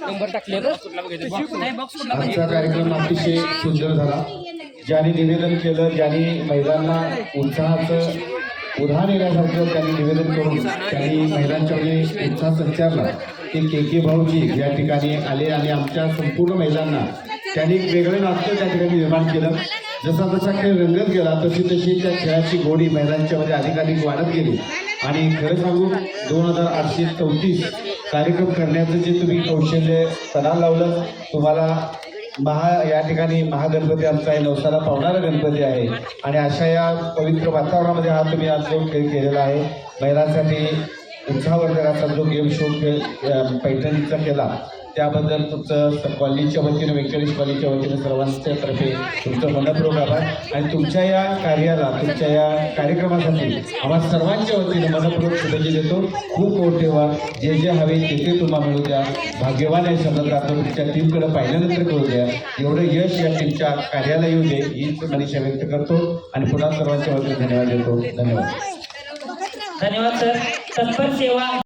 Number टाकले आजचा कार्यक्रम अतिशय सुंदर झाला. ज्यांनी निवेदन केलं ज्यांनी महिलांना उत्साहाचं उधाण येण्यासारखं त्यांनी निवेदन करून त्यांनी महिलांच्यामध्ये उत्साह संचारला. ते के के भाऊजी या ठिकाणी आले आणि आमच्या संपूर्ण महिलांना त्यांनी एक वेगळं नाट्य त्या ठिकाणी निर्माण केलं. जसा जसा खेळ रंगत गेला तशी तशी त्या खेळाची गोडी महिलांच्यामध्ये अधिकाधिक वाढत गेली. आणि खरं सांगू दोन हजार आठशे चौतीस कार्यक्रम करण्याचं जे तुम्ही कौशल्य सणा लावलं तुम्हाला महा या ठिकाणी महागणपती आमचा आहे नवसाला पावणारा गणपती आहे. आणि अशा या पवित्र वातावरणामध्ये हा तुम्ही आज जो खेळ केलेला आहे महिलांसाठी उत्साहवर्धक असा जो गेम शो खेळ पैठणीचा केला त्याबद्दल तुमचं कॉलनीच्या वतीनं व्यंकटेश कॉलेजच्या वतीनं सर्वांच्या तर्फे तुमचं मनपूर्वक आभार. आणि तुमच्या या कार्याला तुमच्या या कार्यक्रमासाठी आम्हा सर्वांच्या वतीनं मनपूर्वक शुभेच्छा देतो. खूप मोठ ठेवा. जे जे हवे ते ते तुम्हाला मिळू द्या. भाग्यवान आहे शब्दात राहतो तुमच्या टीमकडे पाहिल्यानंतर कळू द्या. एवढं यश या टीमच्या कार्याला येऊ दे हीच मनीषा व्यक्त करतो. आणि पुन्हा सर्वांच्या वतीने धन्यवाद देतो. धन्यवाद. धन्यवाद सर. तत्पर सेवा